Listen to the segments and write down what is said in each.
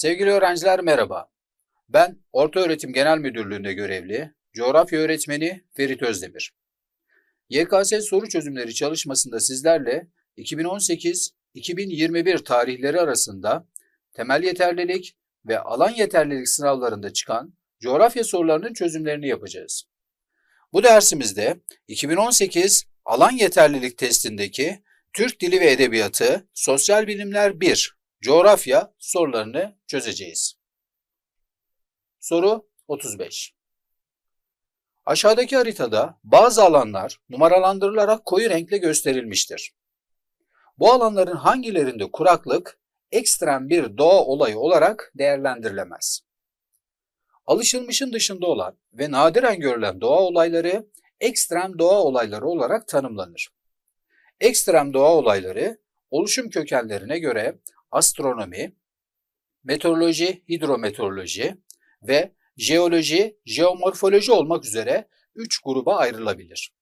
Sevgili öğrenciler merhaba. Ben Ortaöğretim Genel Müdürlüğü'nde görevli coğrafya öğretmeni Ferit Özdemir. YKS soru çözümleri çalışmasında sizlerle 2018-2021 tarihleri arasında temel yeterlilik ve alan yeterlilik sınavlarında çıkan coğrafya sorularının çözümlerini yapacağız. Bu dersimizde 2018 alan yeterlilik testindeki Türk Dili ve Edebiyatı Sosyal Bilimler 1 coğrafya sorularını çözeceğiz. Soru 35. Aşağıdaki haritada bazı alanlar numaralandırılarak koyu renkle gösterilmiştir. Bu alanların hangilerinde kuraklık ekstrem bir doğa olayı olarak değerlendirilemez? Alışılmışın dışında olan ve nadiren görülen doğa olayları ekstrem doğa olayları olarak tanımlanır. Ekstrem doğa olayları oluşum kökenlerine göre astronomi, meteoroloji, hidrometeoroloji ve jeoloji, jeomorfoloji olmak üzere üç gruba ayrılabilir.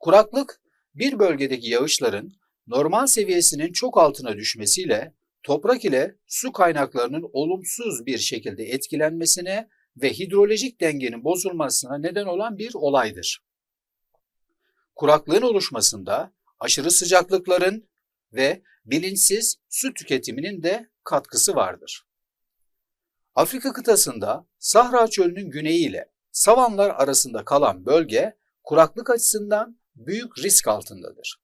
Kuraklık, bir bölgedeki yağışların normal seviyesinin çok altına düşmesiyle toprak ile su kaynaklarının olumsuz bir şekilde etkilenmesine ve hidrolojik dengenin bozulmasına neden olan bir olaydır. Kuraklığın oluşmasında aşırı sıcaklıkların ve bilinçsiz su tüketiminin de katkısı vardır. Afrika kıtasında Sahra Çölü'nün güneyi ile savanlar arasında kalan bölge kuraklık açısından büyük risk altındadır.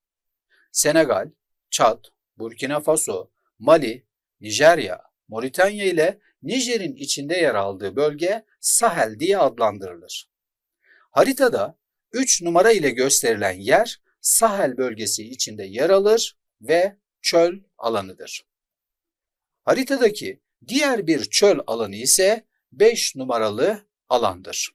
Senegal, Çad, Burkina Faso, Mali, Nijerya, Moritanya ile Nijer'in içinde yer aldığı bölge Sahel diye adlandırılır. Haritada 3 numara ile gösterilen yer Sahel bölgesi içinde yer alır ve çöl alanıdır. Haritadaki diğer bir çöl alanı ise 5 numaralı alandır.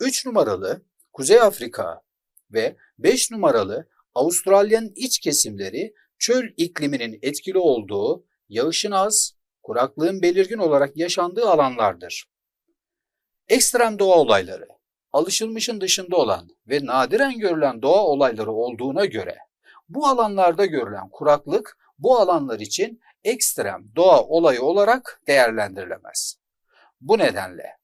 3 numaralı Kuzey Afrika ve 5 numaralı Avustralya'nın iç kesimleri çöl ikliminin etkili olduğu, yağışın az, kuraklığın belirgin olarak yaşandığı alanlardır. Ekstrem doğa olayları, alışılmışın dışında olan ve nadiren görülen doğa olayları olduğuna göre bu alanlarda görülen kuraklık bu alanlar için ekstrem doğa olayı olarak değerlendirilemez. Bu nedenle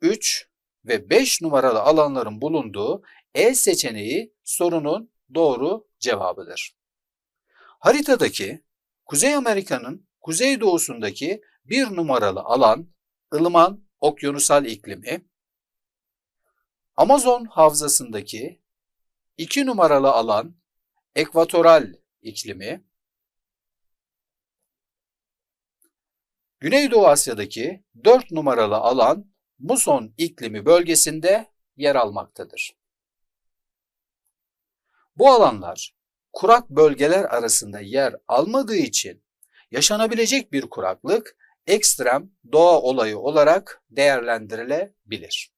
3 ve 5 numaralı alanların bulunduğu E seçeneği sorunun doğru cevabıdır. Haritadaki Kuzey Amerika'nın kuzeydoğusundaki bir numaralı alan ılıman okyanusal iklimi, Amazon havzasındaki iki numaralı alan ekvatoral iklimi, Güneydoğu Asya'daki 4 numaralı alan muson iklimi bölgesinde yer almaktadır. Bu alanlar kurak bölgeler arasında yer almadığı için yaşanabilecek bir kuraklık ekstrem doğa olayı olarak değerlendirilebilir.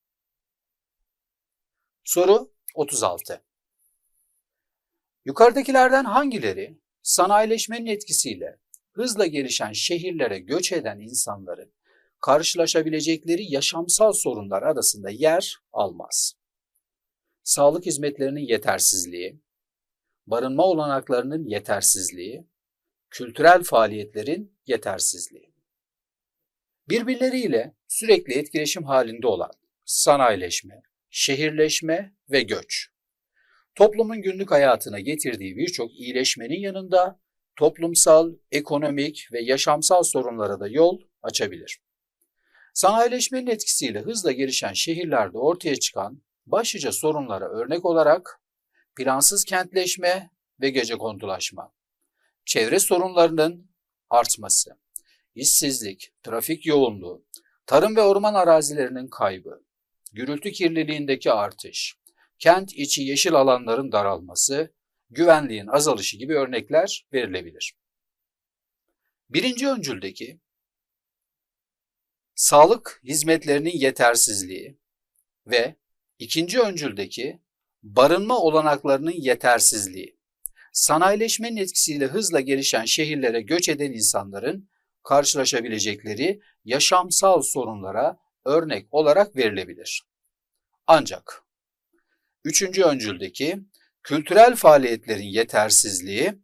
Soru 36. Yukarıdakilerden hangileri sanayileşmenin etkisiyle hızla gelişen şehirlere göç eden insanların karşılaşabilecekleri yaşamsal sorunlar arasında yer almaz? Sağlık hizmetlerinin yetersizliği, barınma olanaklarının yetersizliği, kültürel faaliyetlerin yetersizliği. Birbirleriyle sürekli etkileşim halinde olan sanayileşme, şehirleşme ve göç. Toplumun günlük hayatına getirdiği birçok iyileşmenin yanında toplumsal, ekonomik ve yaşamsal sorunlara da yol açabilir. Sanayileşmenin etkisiyle hızla gelişen şehirlerde ortaya çıkan başlıca sorunlara örnek olarak plansız kentleşme ve gece kondulaşma, çevre sorunlarının artması, işsizlik, trafik yoğunluğu, tarım ve orman arazilerinin kaybı, gürültü kirliliğindeki artış, kent içi yeşil alanların daralması, güvenliğin azalışı gibi örnekler verilebilir. Birinci öncüldeki sağlık hizmetlerinin yetersizliği ve ikinci öncüldeki barınma olanaklarının yetersizliği, sanayileşmenin etkisiyle hızla gelişen şehirlere göç eden insanların karşılaşabilecekleri yaşamsal sorunlara örnek olarak verilebilir. Ancak üçüncü öncüldeki kültürel faaliyetlerin yetersizliği,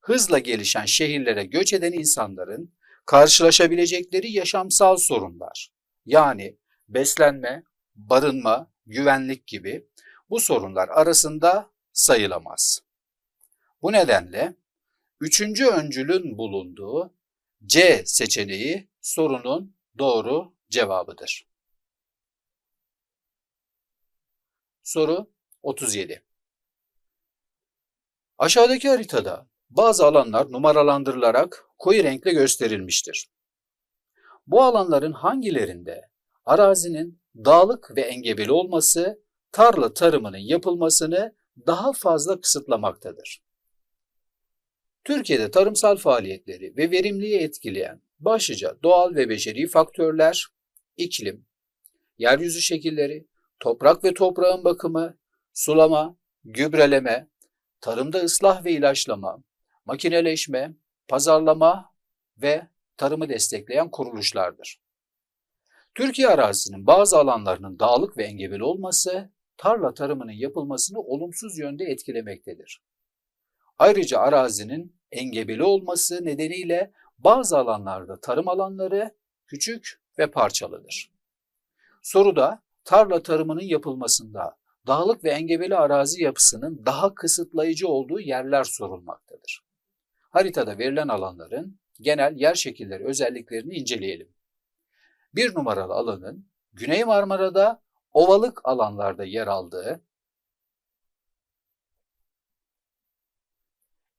hızla gelişen şehirlere göç eden insanların karşılaşabilecekleri yaşamsal sorunlar yani beslenme, barınma, güvenlik gibi bu sorunlar arasında sayılamaz. Bu nedenle üçüncü öncülün bulunduğu C seçeneği sorunun doğru cevabıdır. Soru 37. Aşağıdaki haritada bazı alanlar numaralandırılarak koyu renkle gösterilmiştir. Bu alanların hangilerinde arazinin dağlık ve engebeli olması tarla tarımının yapılmasını daha fazla kısıtlamaktadır. Türkiye'de tarımsal faaliyetleri ve verimliliği etkileyen başlıca doğal ve beşeri faktörler iklim, yeryüzü şekilleri, toprak ve toprağın bakımı, sulama, gübreleme, tarımda ıslah ve ilaçlama, makineleşme, pazarlama ve tarımı destekleyen kuruluşlardır. Türkiye arazisinin bazı alanlarının dağlık ve engebeli olması tarla tarımının yapılmasını olumsuz yönde etkilemektedir. Ayrıca arazinin engebeli olması nedeniyle bazı alanlarda tarım alanları küçük ve parçalıdır. Soruda tarla tarımının yapılmasında dağlık ve engebeli arazi yapısının daha kısıtlayıcı olduğu yerler sorulmaktadır. Haritada verilen alanların genel yer şekilleri özelliklerini inceleyelim. Bir numaralı alanın Güney Marmara'da ovalık alanlarda yer aldığı,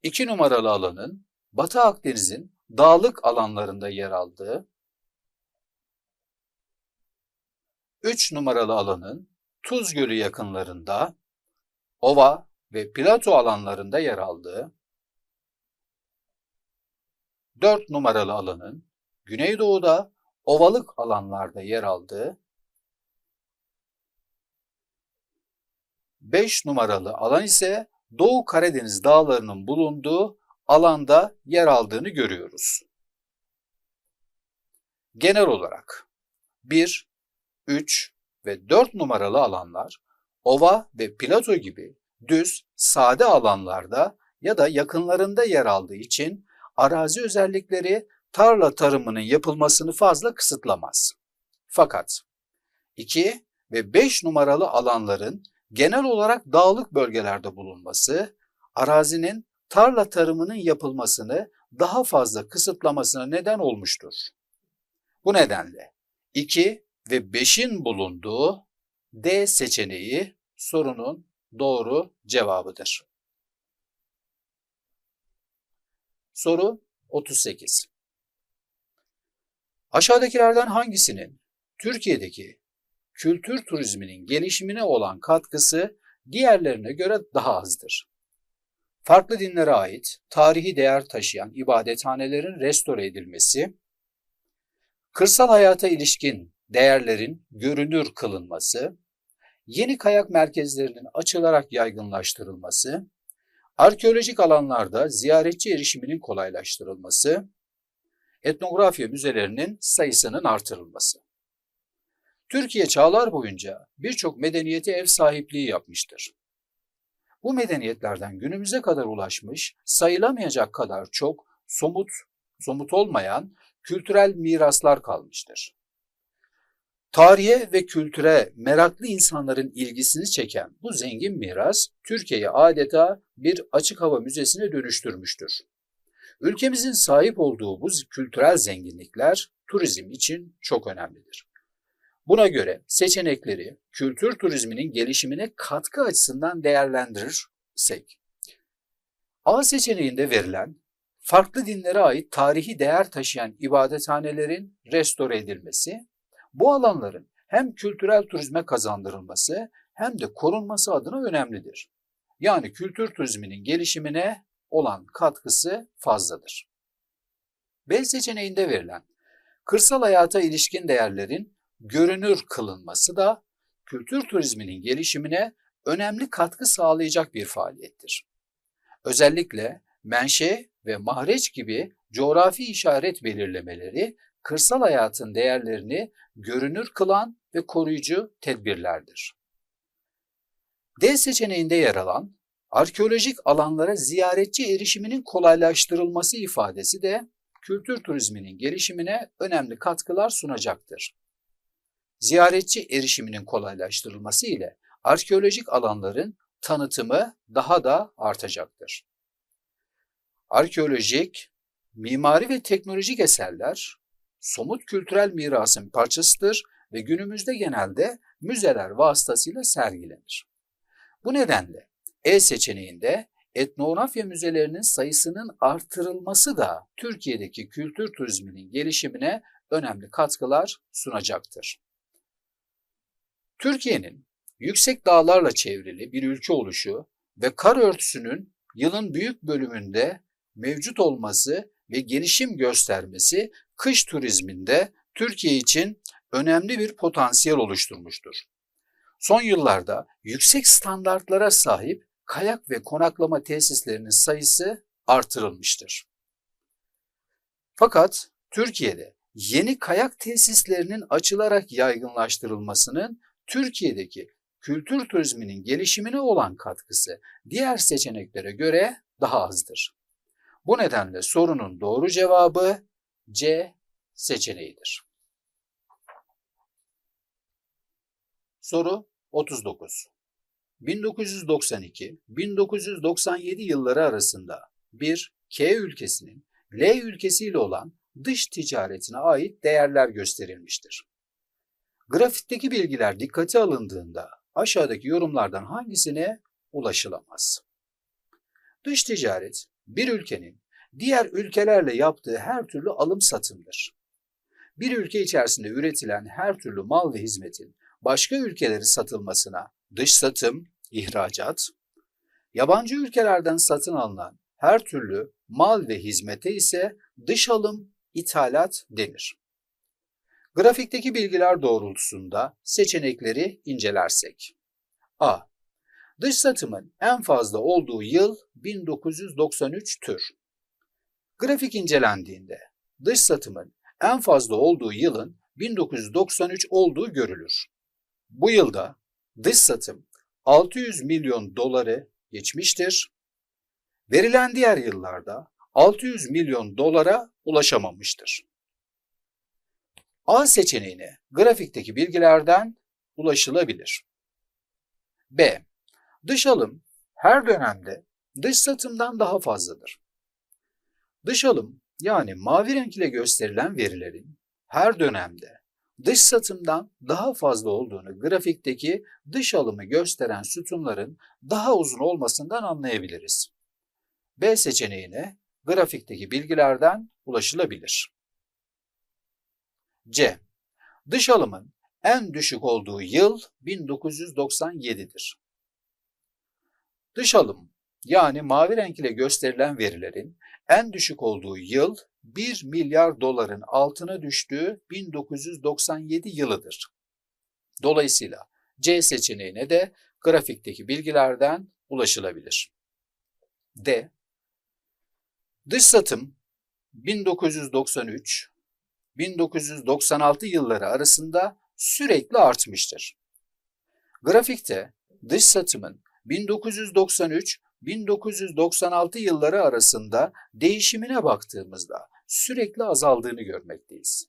iki numaralı alanın Batı Akdeniz'in dağlık alanlarında yer aldığı, üç numaralı alanın Tuz Gölü yakınlarında, ova ve plato alanlarında yer aldığı, 4 numaralı alanın Güneydoğu'da ovalık alanlarda yer aldığı, 5 numaralı alan ise Doğu Karadeniz dağlarının bulunduğu alanda yer aldığını görüyoruz. Genel olarak 1, 3 ve 4 numaralı alanlar ova ve plato gibi düz, sade alanlarda ya da yakınlarında yer aldığı için arazi özellikleri tarla tarımının yapılmasını fazla kısıtlamaz. Fakat 2 ve 5 numaralı alanların genel olarak dağlık bölgelerde bulunması, arazinin tarla tarımının yapılmasını daha fazla kısıtlamasına neden olmuştur. Bu nedenle 2 ve 5'in bulunduğu D seçeneği sorunun doğru cevabıdır. Soru 38. Aşağıdakilerden hangisinin Türkiye'deki kültür turizminin gelişimine olan katkısı diğerlerine göre daha azdır? Farklı dinlere ait tarihi değer taşıyan ibadethanelerin restore edilmesi, kırsal hayata ilişkin değerlerin görünür kılınması, yeni kayak merkezlerinin açılarak yaygınlaştırılması, arkeolojik alanlarda ziyaretçi erişiminin kolaylaştırılması, etnografya müzelerinin sayısının artırılması. Türkiye çağlar boyunca birçok medeniyete ev sahipliği yapmıştır. Bu medeniyetlerden günümüze kadar ulaşmış sayılamayacak kadar çok somut, somut olmayan kültürel miraslar kalmıştır. Tarihe ve kültüre meraklı insanların ilgisini çeken bu zengin miras Türkiye'yi adeta bir açık hava müzesine dönüştürmüştür. Ülkemizin sahip olduğu bu kültürel zenginlikler turizm için çok önemlidir. Buna göre seçenekleri kültür turizminin gelişimine katkı açısından değerlendirirsek, A seçeneğinde verilen farklı dinlere ait tarihi değer taşıyan ibadethanelerin restore edilmesi, bu alanların hem kültürel turizme kazandırılması hem de korunması adına önemlidir. Yani kültür turizminin gelişimine olan katkısı fazladır. B seçeneğinde verilen kırsal hayata ilişkin değerlerin görünür kılınması da kültür turizminin gelişimine önemli katkı sağlayacak bir faaliyettir. Özellikle menşe ve mahreç gibi coğrafi işaret belirlemeleri kırsal hayatın değerlerini görünür kılan ve koruyucu tedbirlerdir. D seçeneğinde yer alan arkeolojik alanlara ziyaretçi erişiminin kolaylaştırılması ifadesi de kültür turizminin gelişimine önemli katkılar sunacaktır. Ziyaretçi erişiminin kolaylaştırılması ile arkeolojik alanların tanıtımı daha da artacaktır. Arkeolojik, mimari ve teknolojik eserler somut kültürel mirasın parçasıdır ve günümüzde genelde müzeler vasıtasıyla sergilenir. Bu nedenle E seçeneğinde etnografya müzelerinin sayısının artırılması da Türkiye'deki kültür turizminin gelişimine önemli katkılar sunacaktır. Türkiye'nin yüksek dağlarla çevrili bir ülke oluşu ve kar örtüsünün yılın büyük bölümünde mevcut olması ve gelişim göstermesi kış turizminde Türkiye için önemli bir potansiyel oluşturmuştur. Son yıllarda yüksek standartlara sahip kayak ve konaklama tesislerinin sayısı artırılmıştır. Fakat Türkiye'de yeni kayak tesislerinin açılarak yaygınlaştırılmasının Türkiye'deki kültür turizminin gelişimine olan katkısı diğer seçeneklere göre daha azdır. Bu nedenle sorunun doğru cevabı C seçeneğidir. Soru 39. 1992-1997 yılları arasında bir K ülkesinin L ülkesiyle olan dış ticaretine ait değerler gösterilmiştir. Grafikteki bilgiler dikkate alındığında aşağıdaki yorumlardan hangisine ulaşılamaz? Dış ticaret bir ülkenin diğer ülkelerle yaptığı her türlü alım satımdır. Bir ülke içerisinde üretilen her türlü mal ve hizmetin başka ülkeleri satılmasına dış satım, ihracat, yabancı ülkelerden satın alınan her türlü mal ve hizmete ise dış alım, ithalat denir. Grafikteki bilgiler doğrultusunda seçenekleri incelersek. A. Dış satımın en fazla olduğu yıl 1993 tür. Grafik incelendiğinde dış satımın en fazla olduğu yılın 1993 olduğu görülür. Bu yılda dış satım 600 milyon doları geçmiştir. Verilen diğer yıllarda 600 milyon dolara ulaşamamıştır. A seçeneğine grafikteki bilgilerden ulaşılabilir. B. Dış alım her dönemde dış satımdan daha fazladır. Dış alım yani mavi renk ile gösterilen verilerin her dönemde dış satımdan daha fazla olduğunu grafikteki dış alımı gösteren sütunların daha uzun olmasından anlayabiliriz. B seçeneğine grafikteki bilgilerden ulaşılabilir. C. Dış alımın en düşük olduğu yıl 1997'dir. Dış alım yani mavi renk ile gösterilen verilerin en düşük olduğu yıl 1 milyar doların altına düştüğü 1997 yılıdır. Dolayısıyla C seçeneğine de grafikteki bilgilerden ulaşılabilir. D. Dış satım 1993 1996 yılları arasında sürekli artmıştır. Grafikte dış satımın 1993-1996 yılları arasında değişimine baktığımızda sürekli azaldığını görmekteyiz.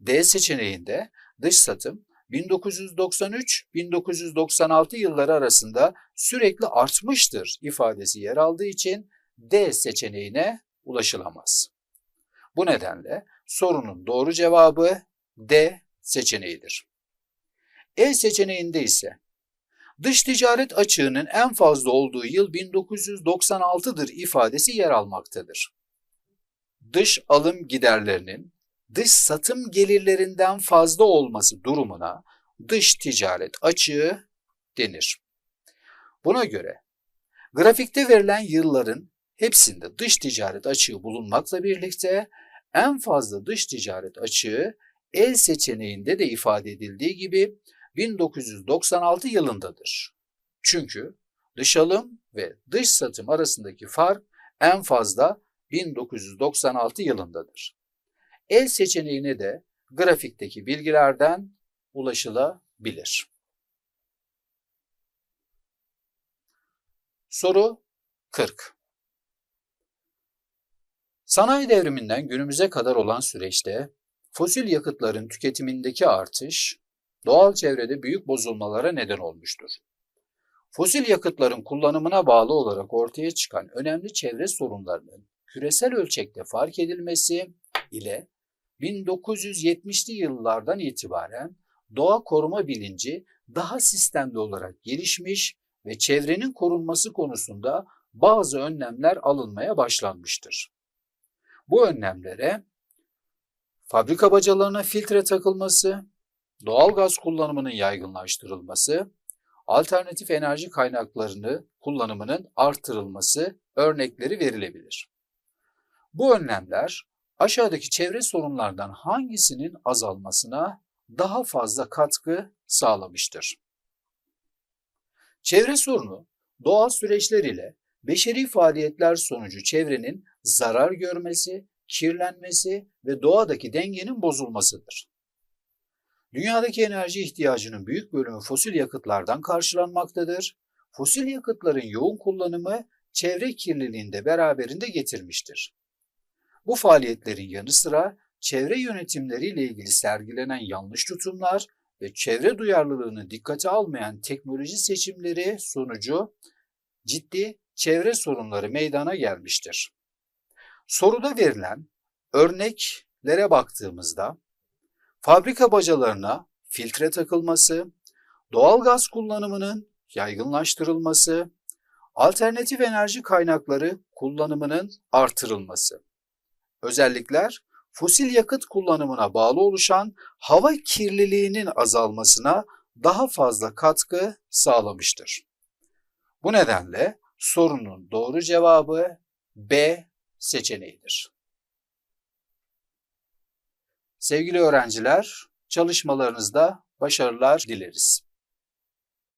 D seçeneğinde dış satım 1993-1996 yılları arasında sürekli artmıştır ifadesi yer aldığı için D seçeneğine ulaşılamaz. Bu nedenle sorunun doğru cevabı D seçeneğidir. E seçeneğinde ise dış ticaret açığının en fazla olduğu yıl 1996'dır ifadesi yer almaktadır. Dış alım giderlerinin dış satım gelirlerinden fazla olması durumuna dış ticaret açığı denir. Buna göre grafikte verilen yılların hepsinde dış ticaret açığı bulunmakla birlikte en fazla dış ticaret açığı el seçeneğinde de ifade edildiği gibi 1996 yılındadır. Çünkü dış alım ve dış satım arasındaki fark en fazla 1996 yılındadır. El seçeneğine de grafikteki bilgilerden ulaşılabilir. Soru 40. Sanayi devriminden günümüze kadar olan süreçte fosil yakıtların tüketimindeki artış doğal çevrede büyük bozulmalara neden olmuştur. Fosil yakıtların kullanımına bağlı olarak ortaya çıkan önemli çevre sorunlarının küresel ölçekte fark edilmesi ile 1970'li yıllardan itibaren doğa koruma bilinci daha sistemli olarak gelişmiş ve çevrenin korunması konusunda bazı önlemler alınmaya başlanmıştır. Bu önlemlere fabrika bacalarına filtre takılması, doğal gaz kullanımının yaygınlaştırılması, alternatif enerji kaynaklarını kullanımının artırılması örnekleri verilebilir. Bu önlemler aşağıdaki çevre sorunlardan hangisinin azalmasına daha fazla katkı sağlamıştır. Çevre sorunu doğal süreçler ile beşeri faaliyetler sonucu çevrenin zarar görmesi, kirlenmesi ve doğadaki dengenin bozulmasıdır. Dünyadaki enerji ihtiyacının büyük bölümü fosil yakıtlardan karşılanmaktadır. Fosil yakıtların yoğun kullanımı çevre kirliliğini de beraberinde getirmiştir. Bu faaliyetlerin yanı sıra çevre yönetimleriyle ilgili sergilenen yanlış tutumlar ve çevre duyarlılığını dikkate almayan teknoloji seçimleri sonucu ciddi çevre sorunları meydana gelmiştir. Soruda verilen örneklere baktığımızda fabrika bacalarına filtre takılması, doğal gaz kullanımının yaygınlaştırılması, alternatif enerji kaynakları kullanımının artırılması. Özellikler fosil yakıt kullanımına bağlı oluşan hava kirliliğinin azalmasına daha fazla katkı sağlamıştır. Bu nedenle sorunun doğru cevabı B seçeneğidir. Sevgili öğrenciler, çalışmalarınızda başarılar dileriz.